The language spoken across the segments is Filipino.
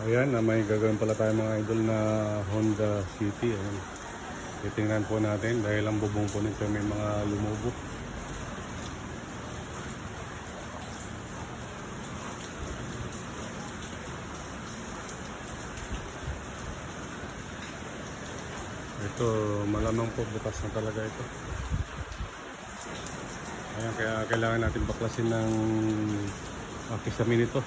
Ayan, may gagawin pala tayo mga idol na Honda City. Ayan. Titingnan po natin dahil ang bubong po nito may mga lumubo. Ito, malamang po bukas na talaga ito. Ayan, kaya kailangan natin baklasin ng uh, kisame nito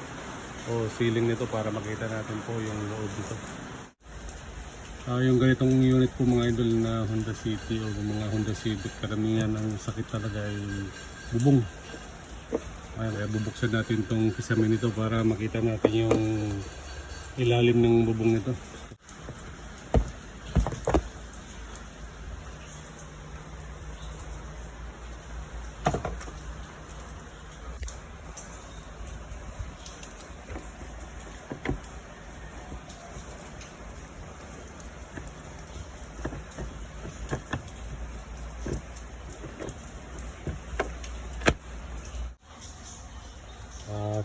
o ceiling nito para makita natin po yung loob nito. Ah, yung ganitong unit po mga idol na Honda City o mga Honda Civic, karamihan ang sakit talaga ay bubong. Ayan, kaya bubuksan natin itong kisame nito para makita natin yung ilalim ng bubong nito.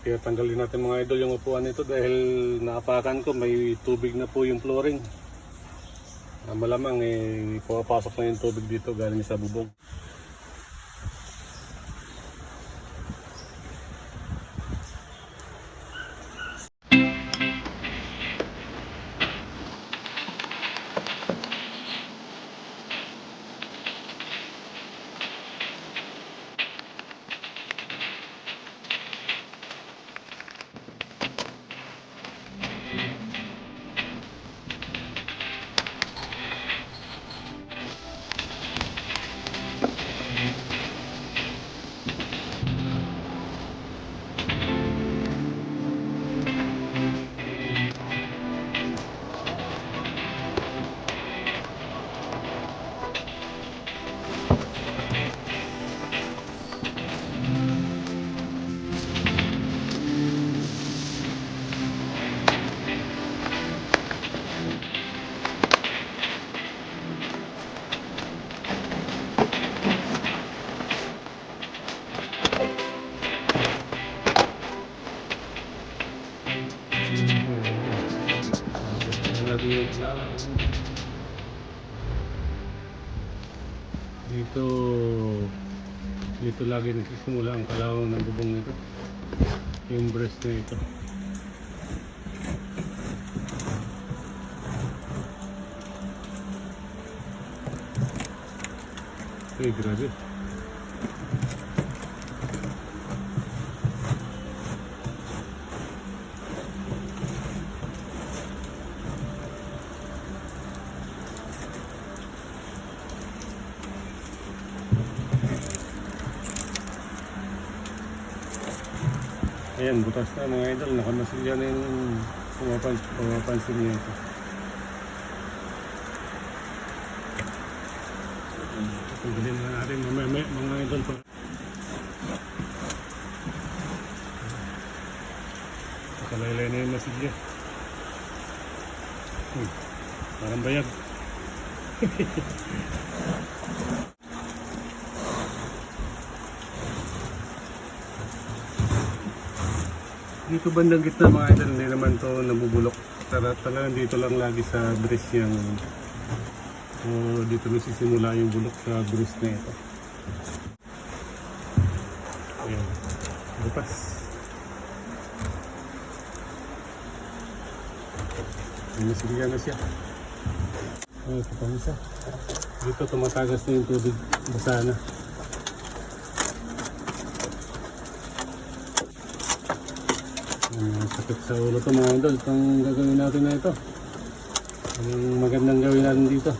Kaya tanggalin natin mga idol yung upuan nito dahil naapakan ko may tubig na po yung flooring. Malamang eh pumapasok na yung tubig dito galing sa bubong. Dito dito lagi nagsisimula ang kalawang ng bubong nito. Yung breast na ito. Ay, grabe. Ayan, butas na mga idol. Nakamasilya na yung pumapan, pumapansin niya ito. Tanggalin na natin mamaya may, mga idol. Nakalaylay na yung masilya. Hmm, parang bayag. Dito bandang gitna mga idol, hindi naman to nabubulok. Tara, talagang dito lang lagi sa bris yung o dito nagsisimula yung bulok sa bris na ito. Ayan. Bukas. Nasigigan na siya. Ayan, ito isa. Dito tumatagas na yung tubig. Basa na. Sakit sa ulo to mga idol. Itong gagawin natin na ito. Ang magandang gawin natin dito.